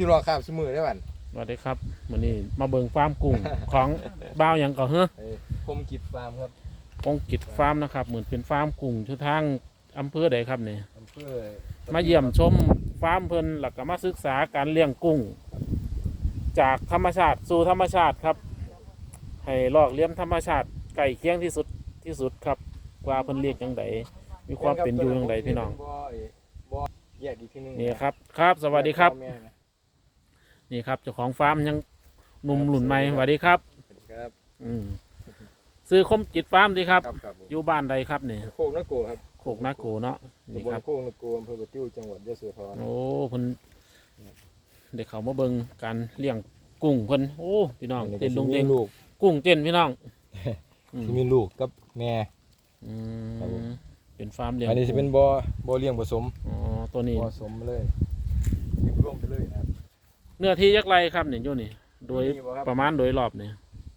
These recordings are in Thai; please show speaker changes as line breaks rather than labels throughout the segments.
ที่รอข้ามสมือได้บัน
สวัสดีครับวันนี้มาเบิงฟาร์มกุ้ง ของบ้าวหยังก่อเฮ้อ
ไอ้คมกิจฟาร์มครับ
ปงกิจฟาร์มนะครับเหมือนเป็นฟาร์มกุ้งทุกทางอำเภอใดครับเนี่ย
อำเภอ
มาเยี่ยมชมฟาร์มเพิ่นหลักก็มาศึกษาการเลี้ยงกุ้ง จากธรรมชาติสู่ธรรมชาติครับ ให้ลอกเลี้ยมธรรมชาติไก่เคียงที่สุดที่สุดครับว่าเพิ่นเลี้ยงจังไดมีความเป็นอยู่จังไดพี่น้อง
บ่ไอ้บ่แยกอีกทีหนึง
นี่ครับ ครับ สวัสดีครับ
แม่นะ
นี่ครับเจ้าของฟาร์มยังหนุ่มหลุ่นใหม่สวัสดีครับ
สวัสดีครับ
อืมซื้อคมจิตฟาร์มดีครับ
ครับครับผม
อยู่บ้านใดครับเนี่ย
โคกนาโกครับ
โขกนาโกเนาะนี่
ตำบล
ครับ
โคกนาโกอำเภอประติ้วจังหวัดยะโสธร
โอ้เพิ่นเด็กเขามาเบิ่งการเลี้ยงกุ้งเพิ่นโอ้พี่น้องเต้นลง
สิ
เต้
มี
น
ลูก
กุ้งเต้นพี่น้องอืม
สิมีลูกกับแม่
อื
ครับผม
มเป็นฟาร์มเลี้ยง
อันนี้สิเป็น
กุ้ง
บ่บ่เลี้ยงผสม
อ๋อตัวนี้
บ่ผสมเลยเลี้ยงรวมไปเลยนะครับ
เนื้อที่ยักไรครับเนี่ยอยู่นี่ โดย
นี่บ่ครับ
ประมาณโดยรอบเนี่ย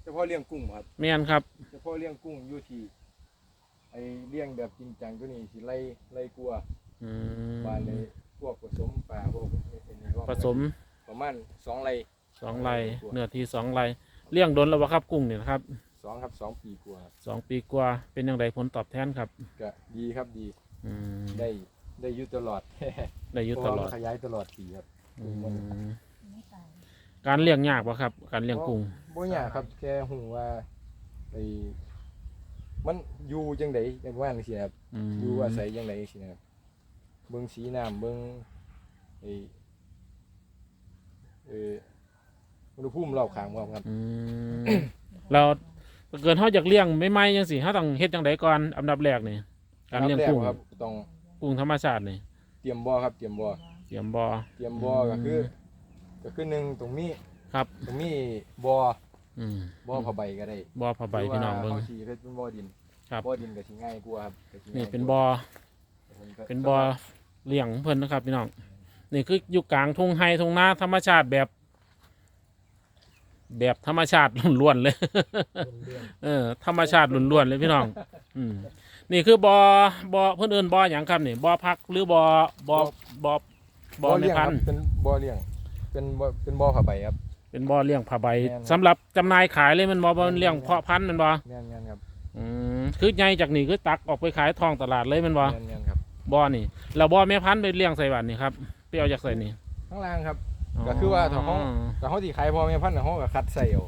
เฉพาะเลี้ยงกุ้งครับ
แม่นครับ
เฉพาะเลี้ยงกุ้งอยู่ที่ไอ้เลี้ยงแบบจริงจังตัวนี้สิไล่ไล่กลัว
อืม
ปลาเลยพวกผสมปลาพวกนี้เป็นนี่ก็
ผสม
ประมาณสองไร่
สองไรเนื้อที่สองไรเลี้ยงโดนแล้วบ่ครับกุ้งเนี่ยนะครับ
สองครับสองปีกว่าครับ
สองปีกว่าเป็นยังไงผลตอบแทนครับ
ก็ดีครับดี
อืม
ได้ได้อยุตลอด
ได้อยู่
เพ
ต
ราะ
ล
ว่า
อด
มันขยายตลอดปีครับ
อืม การเลี้ยงยากป่ะครับ การเลี้ยงกุ้ง
บ่ยากครับแค่หูว่าไอ้มันอยู่จังไดจังว่าจังซี่นะครับ
อืม
อยู่อาศัยจังไดจังซี่นะครับเบิ่งสีน้ำเบิ่งไอ้เอออุณหภูมิรอบข้างพร้อมครับ
อืมเราเกินเขาอยากเลี้ยงไม่ไม่ยังสิเขาต้องเฮ็ดจังไดก่อนอันดับแรกนี่การเลี้ยงกุ้ง
อันดับแรครับต้อง
กุ้งธรรมชาตินี่
เตรียมบ่อครับ เตรียมบ่อ
เตรียมบ่อ
เตรียมบ่อก็คือ ก็คือหนึ่งตรงนี้
ครับ
ตรงนี้บ่อ
อืม
บ่อผ้าใบก็ได้
บ่อผ้าใบพี่น้อง
หรื
เบิ่ง
ว่าเขาสีเป็นบ่อดิน
ครับ
บ่อดินก็สิง่ายกว่าครับก็สิ
นี่
ง่าย
เป็น
ก
บ่
ว่า
อ
ผมก็
เป็นบ่อเลี้ยงเพิ่นนะครับพี่น้องนี่คืออยู่กลางทุ่งไฮทุ่งนาธรรมชาติแบบ แบบธรรมชาติล้วนๆเลย
เรื่อง
เออธรรมชาติล้วนๆเลยพี่น้อง อืมนี่คือบอบอเพื่อนเอินบออย่างครับนี่บอพักหรือบอบอบอบอใน
เลี้ยง
พั
คนรับ
ธุ์
เป็นบ่อเลี้ยง เป็นบ่อเป็นบ่อผ้าใบครับ
เป็นบอเลี้ยงผ้าใบ
แม่นครับ
สำหรับจำหน่ายขายเลยมันบอบอเลี้ยงเพาะพันธุ์มันบอ
แม่นๆครับ
อืมคือใหญ่จากนี่คือตักออกไปขายท้องตลาดเลยมันบอ
แม่นๆครับ
บอนี่แล้วบอแม่พันธุ์ไปเลี้ยงใส่บัตนี่ครับไปเอาจากใส่นี่
ข้างล่างครับ ก็คือว่าถ้าเขาก็เฮาสิขายพ่อแม่พันธุ์น่ะเฮาก็คัดใส่เอา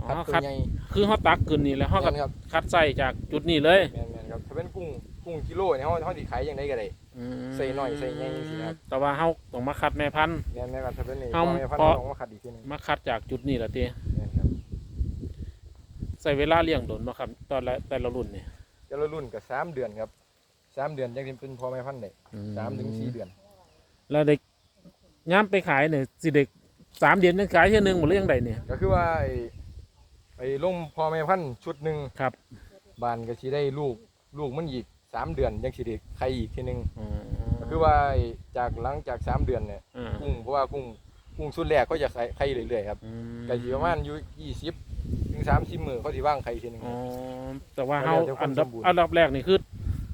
อ๋อ
คัดตัว
คัด
ใหญ่
คือเขาตักขึ้นนี่แล้วเขาก็
แม่นครับ
คัดใส่จากจุดนี้เลย
แม่นๆครับถ้าเป็นกุ้งกุ้งกิโลเนี่ยเฮาเฮาสิขายจังไดก็ได้
อื ม
ใส่หน่อยใส่ใหญ่จังซี่ครับ
แต่ว่าเขาต้องมาคัดแม่พันธุ์
แม่นๆครับถ้าเป็นนี่
เอา
พ่อแม่พันธุ์
เพราะ
เราต้องมาคัดอีกทีหนึง
มาคัดจากจุดนี้แหละที
แม่นครับ
ใส่เวลาเลี้ยงโดนมาครับ ตอนละแต่ละรุ่นนี่
แต่ละรุ่นก็สามเดือนครับสามเดือนจังสิเป็นพ่อแม่พันธุ์ได้สามถึงสี่เดือน
แล้วเด็กย้ำไปขายเนี่ยสิเด็กสามเดือนนึงขายเท่านึงหมดหรือยังไงเนี่ย
ก็คือว่าไอ้ไอ้ลงพ่อแม่พันธุ์ชุดหนึ่ง
ครับ
บานก็สิได้ลูกลูกมันอีก สามเดือนยังสิได้ไข่อีกทีหนึง
อ๋อ
ก็คือว่าไอ้จากหลังจากสามเดือนเนี่ย
อ่า
กุ้งเพราะว่ากุ้งกุ้งชุดแรกก็จะไข่ไข่เรื่อยๆครับ
อืม
ก็สิประมาณอยู่ยี่สิบถึงสามสิบมือเขาสิว่างไข่ทีหนึง
อ๋อแต่ว่าเขา
แล้วแต่ความ
อันดับ
สมบูรณ์
อันดับแรกนี่คือ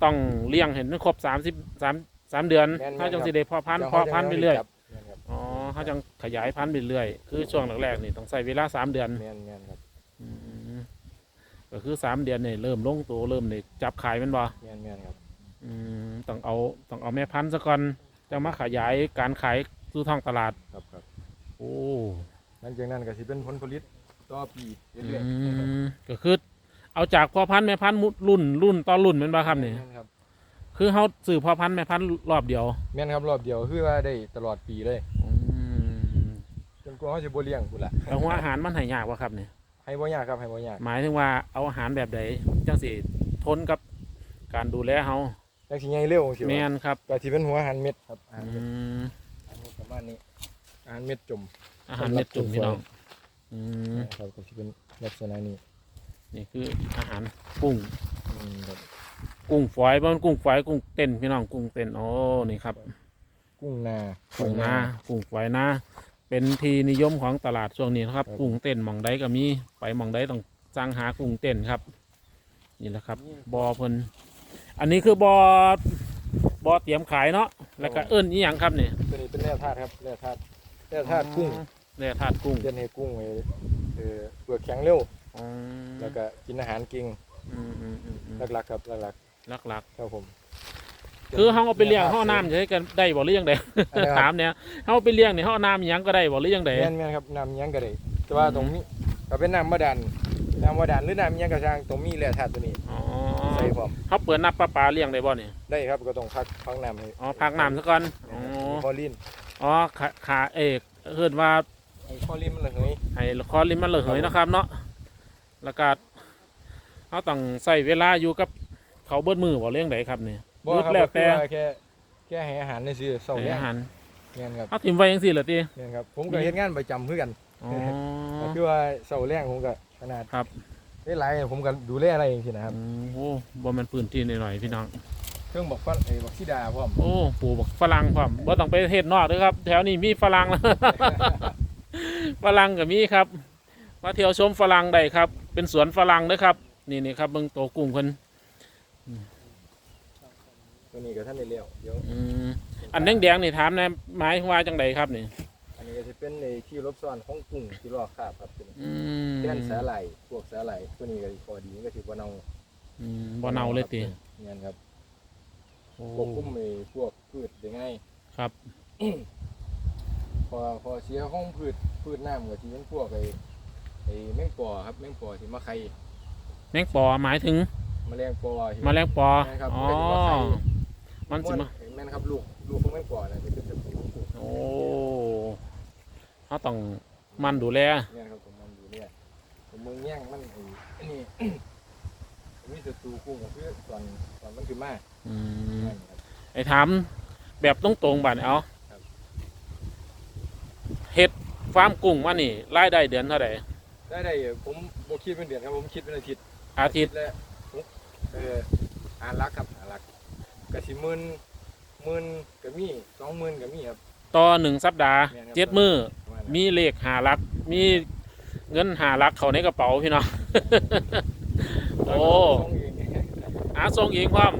ต้องเลี้ยงเห็นมันครบสามสิบสามสามเดือน
แม่นๆ
ถ้าจัง
ครับ
สิเด็กพอพันธุ์
ดี๋ยว
พอพันธุ์ไปเรื่อย
ขาจะแม่นครับ
อ๋อเขาจังขยายพันธุ์ไปเรื่อยคือช่วงแรกๆนี่ต้องใส่เวลาสามเดือน
แม่นแม่นครับ
อืม ก็คือสามเดือนเนี่ยเริ่มลงตัวเริ่มเนี่ยจับขายแมันบ่
แม่นแม่นครับ
อืมต้องเอาต้องเอาแม่พันธุ์ซะก่อนจะมาขยายการขายสู่ท้องตลาด
ครับครับ
โอ้
หลังจากนั้นก็สิเป็นผลผลิตต่อปีเรื่อย
อื
ๆ
มก็คือเอาจากพ่อพันธุ์แม่พันธุ์มุดรุ่นรุ่นต่อรุ่นแมันบ่ครับนี่
แม่นครับ
คือเขาสื่อพ่อพันธุ์แม่พันธุ์รอบเดียว
แม่นครับรอบเดียวคือว่าได้ตลอดปีเลย
อืม
จนกว่าเขาจะบ่เลี้ยงพุ่นละ
แล้วหัวอาหารมันใหายากวะครับเนี่ย
ให้บ่ยากครับให้บ่ยาก
หมายถึงว่าเอาอาหารแบบใดจังสิทนกับการดูแลเขา
จังสิใหญ่เร็วสิ
แมนครับ
ก็สิเป็นหัวอาหารเม็ดครับอาหาร
อื
เม็ด
ม
อาหารเม็ดประมาณนี้อาหารเม็ดจม
อาหารเม็ดจุ่มพี่น้องอืม
ครับก็สิเป็นลักษณะนี้
นี่คืออาหารกุ้ง
อืมครับ
กุ้งฝอยบ้านกุ้งฝอยกุ้งเต้นพี่น้องกุ้งเต้นโอ้นี่ครับ
กุ้งนา
กุ้งนากุ้งฝอยนา เป็นที่นิยมของตลาดช่วงนี้นะครับ
ครับ
กุ้งเต้นหมองใดก็มีไปหมองใดต้องสั่งหากุ้งเต้นครับ นี่แหละครับบอเพิ่นอันนี้คือบอบอเตรียมขายเนาะแล้วก็เอิ้นอีหยังครับเนี่ย
ตัวนี้เป็นแร่ธาตุครับแร่ธาตุแร่ธาตุกุ้ง
แร่ธาตุกุ้ง
เย็นให้กุ้งไว้เออเปลือกแข็งเร็ว
อืม
แล้วก็กินอาหารเก่ง
อืมอืมอืมอืม
หลักๆครับหลัก
หลัก
ๆครับผม
ๆ คือเขาเอาไปเลี้ยงเขาเอาน้ำใช้กันได้บ่หรือยังไง
อะไรครับ
ถามเนี่ยเขาเอาไปเลี้ยงเนี่ยเขาเอาน้ำหยังก็ได้บ่หรือยังไง
แม่นแม่นครับน้ำหยังก็ได้แต่ว่าตรงนี้ก็เป็นน้ำบาดาลน้ำบาดาลหรือน้ำหยังก็ช่างตรงมีแร่ธาตุตัวนี้
อ๋อ
ใส่พร้อม
เขาเปิดน้ำประปาเลี้ยงได้บ่เนี่ย
ได้ครับก็ต้องพักพักน้ำให้
อ๋อพักน้ำซะก่อนอ๋อ
คอลิน
อ๋อขาขาเอกเฮินว่า
ไอ้คอลินมันระเหย
ให้คอลิมมันระเหยนะครับเนาะแล้วก็เขาต้องใส่เวลาอยู่กับเขาเบิดมือบ่เลี้ยงไดครับเนี่ย
บ่ครับ
แล้ว
ก็
แต่
คือว่าแค่แค่ให้อาหารในซื่อเสา
ให้
เนี่ย
อาหาร
แม่นครับ
เขาถิ่มไว้ยังสี่เหรอตี
แม่นครับ ผมก็เฮ็ดงานประจำคือกัน
อ๋อ
ก็คือว่าเสาแรงผมก็ขนาด
ครับ
ได้หลายผมก็ดูแลอะไรเองสินะครับ
โอ้โหบ่แมันพื้นที่หน่อยๆพี่น้อง
เครื่องบอกฟันไอ้บอกซิดาพร้อม
โอ้ปลูกบักฝรั่งพร้อมบ่ต้องไปประเทศนอกเด้วยครับ แถวนี้มีฝรั่งแล้วฝรั่งก็มีครับ มาเที่ยวชมฝรั่งได้ครับ เป็นสวนฝรั่งเด้อครับ นี่นี่ครับเบิ่งโตวกุ้งเพิ่น
ตัวนี้ก็ท่านได้เลี้ยวเดี๋ยว
อืมอันแดงๆนี่ถามนะหมายว่าจังไดครับนี่
อันนี้ก็จะเป็นในที่รบซ้อนของกุ้งที่ลอกคราบครับตัวนี้
อืม
เลี้ยนสาหร่ายพวกสาหร่ายตัวนี้ก็พอดีมันก็ถือว่าเนา
อืมบ่เน่าเลยติ
เงี้ยครับ
โอ้
พวกกุ้มไอ้พวกพืชได้ง่าย
ครับ
พอพอเสียห้องพืชพืชน้ำก็ที่เป็นพวกไอ้ไอ้แมงปอครับแมงปอที่มาไข่
แมงปอหมายถึง
แมลงปอที่
แมลงปอ
แม่นครับ
อ๋อ
มันก็จะมาไข่
มันสิมา
แม่นครับลูกลูกของแมงปอน่ะจะเป็นแบบนี้
โอ้เขาต้องมันดูแล
เนี่ยครับผมมันอยู่เนี่ยผมมึงแย่งมันไอ้อันนี้มีศัตรูกุ้งก็คือตอนตอนมันคือมา
อืม
นั่นครับ
ไอ้ถามแบบตรงๆบัดนี้เอา
ครับ
เฮ็ดฟาร์มกุ้งมานี่รายได้เดือนเท่าไหร่
ได้ได้ผมบ่คิดเป็นเดือนครับผมคิดเป็นอาทิตย์
อาทิตย์
ละหกเออหาลักครับหาลัก กะสิหมื่นหมื่นก็มีสองหมื่นก็มีครับ
ต่อหนึ่งสัปดาห์
แม่นครับ
เจ็ดมือ
ประาณนั้น
มีเลขหาหลัก มีเงินหาหลักเข้าในกระเป๋าพี่น้อง โอ้
ส่งเอง
หาส่งเองความ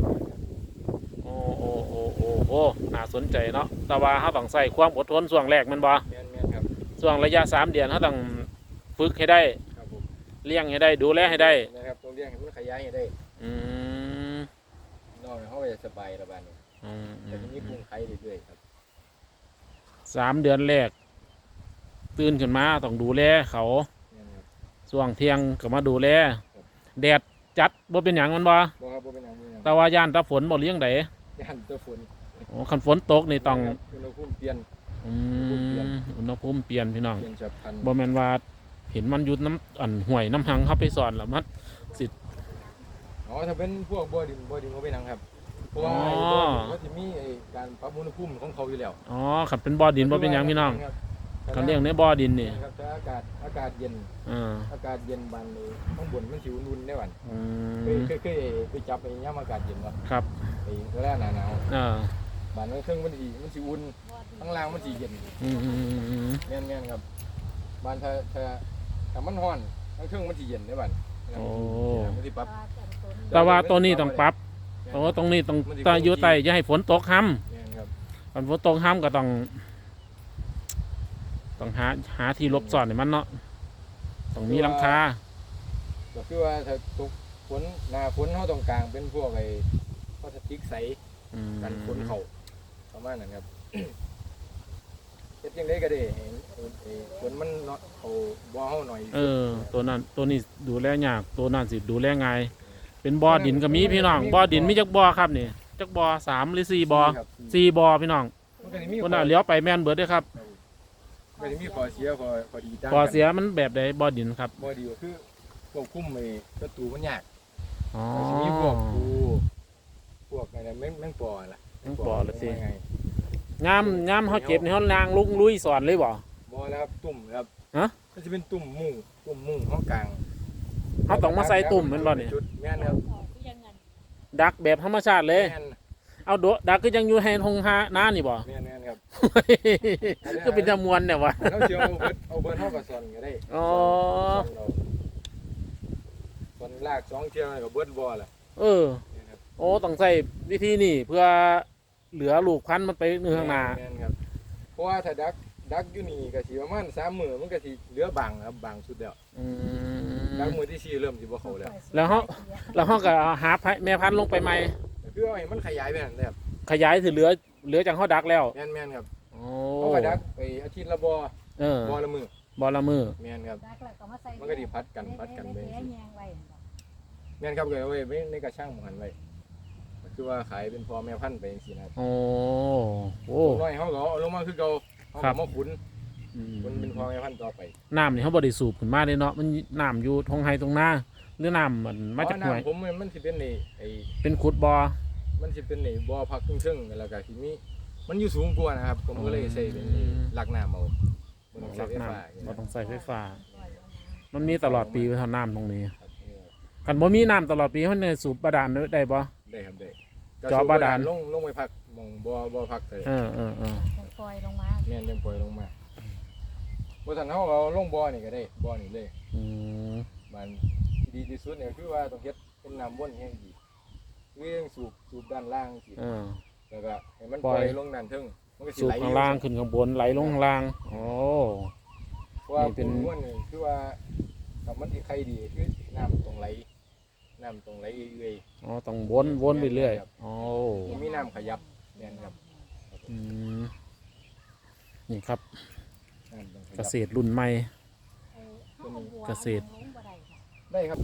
โอ้โอ้โอ้โอ้โอ้น่าสนใจเนาะแต่ว่าเขาต้องใส่ความอดทนช่วงแรกแมันบ่
แม่นแม่นครับ
ช่วงระยะสามเดือนเขาต้องฝึกให้ได้
ครับผม
เลี้ยงให้ได้ ดูแลให้ได้
นะครับตรงเรียงให้มันขยายให้ได้
อืม
นอกจากเขาก็จะสบายระบาดนี้
อืมอื
แต่
ม
ทีนี้กุ้งไข่เรื่อยๆครับ
สามเดือนแรก ตื่นขึ้นมาต้องดูแลเขา
แม่นครับ
ช่วงเที่ยงก็มาดูแลแดดจัดบ่เป็นหยังมันบ่
บ่ครับบ่เป็นหยังบ่เป็นหยัง
แต่ว่าย่านตาฝนบ่เลี้ยงได
ย่านตัวฝน
โอ้คันฝนตกนี่ต้อง
ครับอุณหภูมิเปลี่ยน
อืมอุณหภูมิเปลี่ยนพี่น้อง
เปลี่ยนฉับพลัน
บ่แม่นว่าเห็นมันอยุดน้ำอันห่วยน้ำหังเข้าไปสอนแล้วมัน
อ๋อถ้าเป็นพวกบ่อดินบ่อดินบ่เป็นหยังครับ เพราะว่า
อ๋อ
ไอ้บ่อดินก็จะมีไอ้การปรับอุณหภูมิของเขาอยู่แล้ว
อ๋อขับเป็นบ่อดินบ่เป็นหยังพี่น้อง
ครับ
คันเลี้ยงในบ่อดินนี่
ครับถ้าอากาศอากาศเย็น
อ่า
อากาศเย็นบานนี้ข้างบนมันสิอุ่นๆได้หวัน
อื
เคย
ม
เคยเคยไปจับไอ้ยามอากาศเย็นบ่
ครับ
ไอ้เวลาหน้าหนาว
อ่า
บานนั้นเครื่องมันสิมันสิอุ่นข้างล่างมันสิเย็น
อืมอืมอืมอืม
แม่นๆครับบานถ้าถ้าถ้ามันร้อนทั้งเครื่องมันสิเย็นได้บัด
โอ้
มันสิปรับ
แต่ว่าตัวนี้ต้องปรับเพราะว่าตรงนี้ต้องตาอยู่ใต้อย่าให้ฝนตกห้
แม่นครับำ
คันฝนตกห้ำก็ต้อง ต้องหาหาที่หลบซ่อนให้มันเนาะต้องมีหลังคา
ก็คือว่าถ้าตกฝนหน้าฝนเฮาต้องกลางเป็นพวกไอ้พลาสติกใส
อืม
กันฝนเข้าประมาณนั้นครับ เฮ็ดจังไดก็ได้ให้ให้ให้ฝนมันเนาะเข้าบ่เฮาหน่อย
เออ ตัวนั้นตัวนี้ดูแลยาก ตัวนั้นสิดูแลง่าย เป็นบ่อดินก็มีพี่น้องบ่อดินมีจักบ่อครับนี่จักบ่อสามหรือสี่บ่อ
ครับ
สี่บ่อพี่น้อง
มันก็สิมี
คนน่ะเลี้ยวไปแม่นเบิดเด้อครับ
ก็สิมีข้อเสียข้อข้อดีต่าง
บ่อ
กัน
เสียมันแบบใดบ่อดินครับ
บ่ดีก็คือควบคุมไอ้ศัตรูมันยาก
อ๋อ
ก็สิมีพวกปูพวกอะไรแม่งแม่งปอล่ะ
แม่งปอล่ะสิ
ว่าไง
งามงามเฮาเก็บนี่เฮานางลุงลุยสอนเลยบ่
บ่แล้วครับตุ่มครับ
ฮะ
ก็จะเป็นตุ่มมุ้งตุ่มมุ้งห้องกลาง
เฮาต้องมาใส่ตุ่มแม่นบ่นี่
จุดแม่นครับ
ดักแบบธรรมชาติเลย
แม่น
เอาโดดักก็ยังอยู่ให้ทงหาหน้านี่บ่
แม่นแม่นครับ
ก็เป็นจำมวนเนี่ยวะ
เราเชียวเอาเบิดเอาเบิดเท่ากับซอนก็ได้
อ๋อ
ซอนเราซอนลากสองเที่ยวกับเบิดบ่อล่ะ
เออ
นี่ครับ
โอ้ต้องใส่วิธีนี่เพื่อเหลือลูกพันธุ์มันไปเนื้อข้างหน้า
แม่นครับเพราะว่าถ้าดัก ดักอยู่นี่ก็สิประมาณ3มื้อมันก็สิเหลือบางครับบางสุดแล้ว
อื
ดัก
ม
มื้อที่สี่เริ่มสิบ่เข้าแล้ว
แล้วเฮาแล้วเฮาก็เอาหาแม่พันธุ์ลงไปใหม่
คือเอาให้มันขยายไปนั่นแหละครับ
ขยายถึงเหลือเหลือจากเฮาดักแล้ว
แม่นๆครับ
โอ้
เขาก็ดักไปอาทิตย์ละบ่
เออ
บ่ละมื้อ
บ่ละมือ
แม่นครับ
ดักแล้วก็มาใส่
มันก็สิพัดกันพัดกันไป
แผลแยงไว้
แม่นครับก็เอาไว้ไว้ในกระช่างหมู่หันไว้ก็คือว่าขายเป็นพ่อแม่พันธุ์ไปจังซี่นะครับ
โอ้โอ้
ตัวน้อยเขาก็เอาลงมาคือเก่า เขา
ครั
ก็
บ
มาขุน
อืม
ขุนเป็นพ่อแม่พันธุ์ต่อไป
น้ำนี่เขาบริสูบขึ้นมาเลยเนาะมันน้ำอยู่ทงไฮตรงหน้าหรือน้ำมันมาจากหน่วย
เพระำผมมันสิเป็นในไอ้
เป็นขุดบอ
มันสิเป็นในบ่อพักครึ่งๆแล้วก็สิมีมันอยู่สูงกว่านะครับ ผมก็เลยใส่เป็นหลักน้ำเอาบ่ต้อง
ห
ใส่
ลัก
ไฟ
น้
ฟ้าำ
เราต้องใส่ไฟฟ้า มันมีตลอดปีเท่าน้ำตรงนี้
ครับ
กันบ่มีน้ำตลอดปีมันเนี่ยสูบบาดาลได้บ่
ได้ครับได้
เจาะบาดาล
ลงลงไปพักหมองบ่อบ่อพักเลย
เออเออเออ
ปล่อยลงมา
แม่นจังปล่อยลงมาบ่ทันเฮาเอาลงบ่อนี่ก็ได้บ่อนี่เลย
อืม
มันที่ดีที่สุดเนี่ยคือว่าต้องเฮ็ดเป็นน้ำวนแห้งดีคือยังสูบสูบด้านล่างสิ
เออ
แล้วก็ให้มัน
ป
ป
ล่
ล่
อ
อยยลงด้านเทึงมันก็สิ
สูบ
ไหล
ข้างล่างขึ้นข้างบนไหลลงข้างล่างโอ้
เพราะว่า
นี่เป็
เป็น นม้วนนี่คือว่าถ้ามันสิใครดีคือน้ำตรงไหลน้ำตรงไหลเรื่อย
อ๋อต้องวนวนไปเรื่อย โอ้
ๆบ่มีน้ำขยับแม่นครับ
อืม นี่ครับ
น้ำต้องข
เก
ยับ
ษตรรุ่นใหม่
เอาเอาบัว
เกษตร
เอาลงบ่ได้ค่ะ
ได้ครับ